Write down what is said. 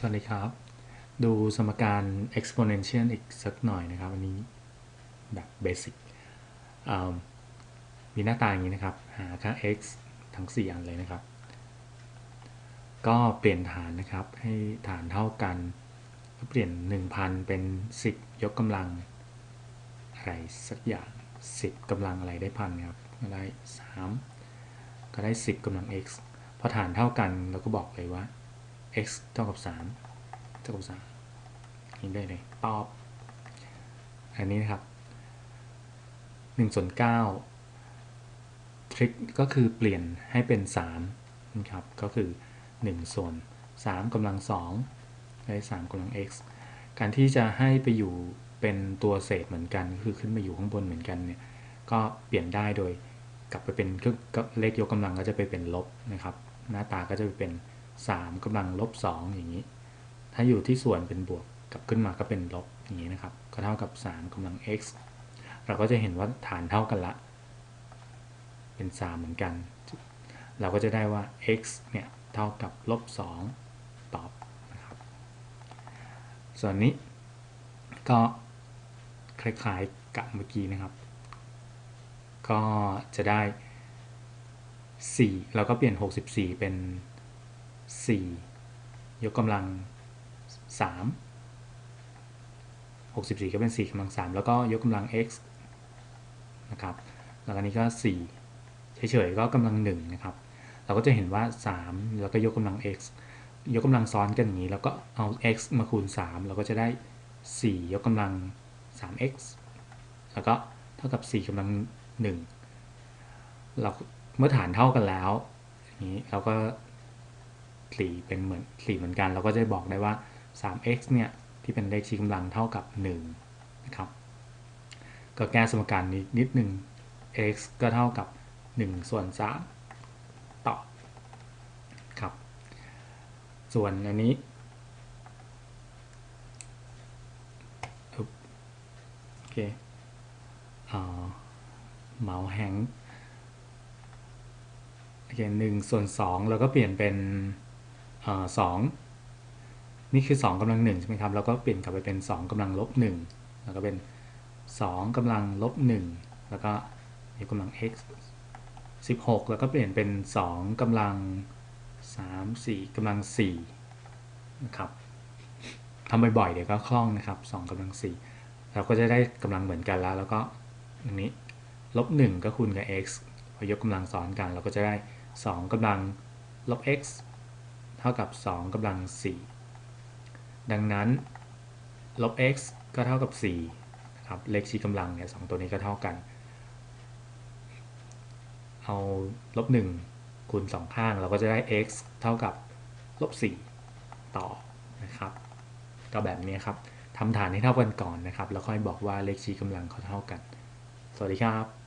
สวัสดีครับ ดูสมการ exponential อีกสักหน่อยนะครับ อันนี้แบบเบสิกมีหน้าตาอย่างนี้นะครับ หาค่า x ทั้ง 4 อันเลยนะครับ ก็เปลี่ยนฐานนะครับ ให้ฐานเท่ากันก็เปลี่ยน 1,000 เป็น 10 ยกกำลัง อะไรสักอย่าง 10กำลังอะไรได้พันครับ ก็ได้ 3 ก็ได้ 10กำลัง x พอฐานเท่ากันเราก็บอกเลยว่า x เท่ากับ3เท่ากับ3นี่ได้เลยตอบ อันนี้นะครับ1ส่วน9ทริคก็คือเปลี่ยนให้เป็น3นะครับ ก็คือ1ส่วน3กำลัง2ได้3กำลัง x การที่จะให้ไปอยู่เป็นตัวเศษเหมือนกัน คือขึ้นมาอยู่ข้างบนเหมือนกันเนี่ย ก็เปลี่ยนได้โดยกลับไปเป็นเลขยกกำลังก็จะไปเป็นลบนะครับ หน้าตาก็จะไปเป็น 3กำลังลบ 2 อย่างนี้ ถ้าอยู่ที่ส่วนเป็นบวกกลับขึ้นมาก็เป็นลบอย่างนี้นะครับ ก็เท่ากับ 3กำลัง x เราก็จะเห็นว่าฐานเท่ากันละ เป็น 3 เหมือนกัน เราก็จะได้ว่า x เนี่ยเท่ากับลบ 2 ตอบนะครับ ส่วนนี้ก็คล้ายๆกับเมื่อกี้นะครับ ก็จะได้ 4 เราก็เปลี่ยน 64 เป็น 4 ยกกำลัง 3 64ก็เป็น 4กำลัง 3 แล้วก็ยกกำลัง x นะครับ แล้วอันนี้ก็ 4 เฉยๆ ก็กำลัง 1 นะครับ เราก็จะเห็นว่า 3 แล้วก็ยกกำลัง x ยกกำลังซ้อนกันอย่างนี้ แล้วก็เอา x มาคูณ 3 เราก็จะได้ 4 ยกกำลัง 3x แล้วก็เท่ากับ 4กำลัง 1 เราเมื่อฐานเท่ากันแล้วอย่างนี้เราก็ สี่เป็นเหมือนสี่เหมือนกัน เราก็จะบอกได้ว่า 3x เนี่ยที่เป็นเลขชี้กำลังเท่ากับ1นะครับก็แก้สมการนี้นิดนึง x ก็เท่ากับ 1 ส่วน3ต่อครับ ส่วนอันนี้โอเคเมาส์แฮงโอเคหนึ่งส่วนสองเราก็เปลี่ยนเป็น สองนี่คือ 2กำลัง1ใช่ไหมครับ แล้วก็เปลี่ยนกลับไปเป็น 2กำลังลบ1แล้วก็เป็น 2กำลังลบ1แล้วก็ยกกำลัง x 16 แล้วก็เปลี่ยนเป็น 2กำลัง 3 4กำลัง4นะครับทำบ่อยๆเดี๋ยวก็คล่องนะครับ 2กำลัง 4 เราก็จะได้กำลังเหมือนกันแล้ว แล้วก็อันนี้ลบ1ก็คูณกับ x พอยกกำลังซ้อนกัน เราก็จะได้ 2กำลังลบ x เท่ากับ 2กำลัง 4 ดังนั้นลบ x ก็เท่ากับ4นะครับเลขชี้กำลังเนี่ยสตัวนี้ก็เท่ากัน เอาลบ1คูณ 2 ข้างเราก็จะได้ x เท่ากับลบ4ต่อนะครับก็แบบนี้ครับทำฐานให้เท่ากันก่อนนะครับ แล้วค่อยบอกว่าเลขชี้กำลังเขาเท่ากัน สวัสดีครับ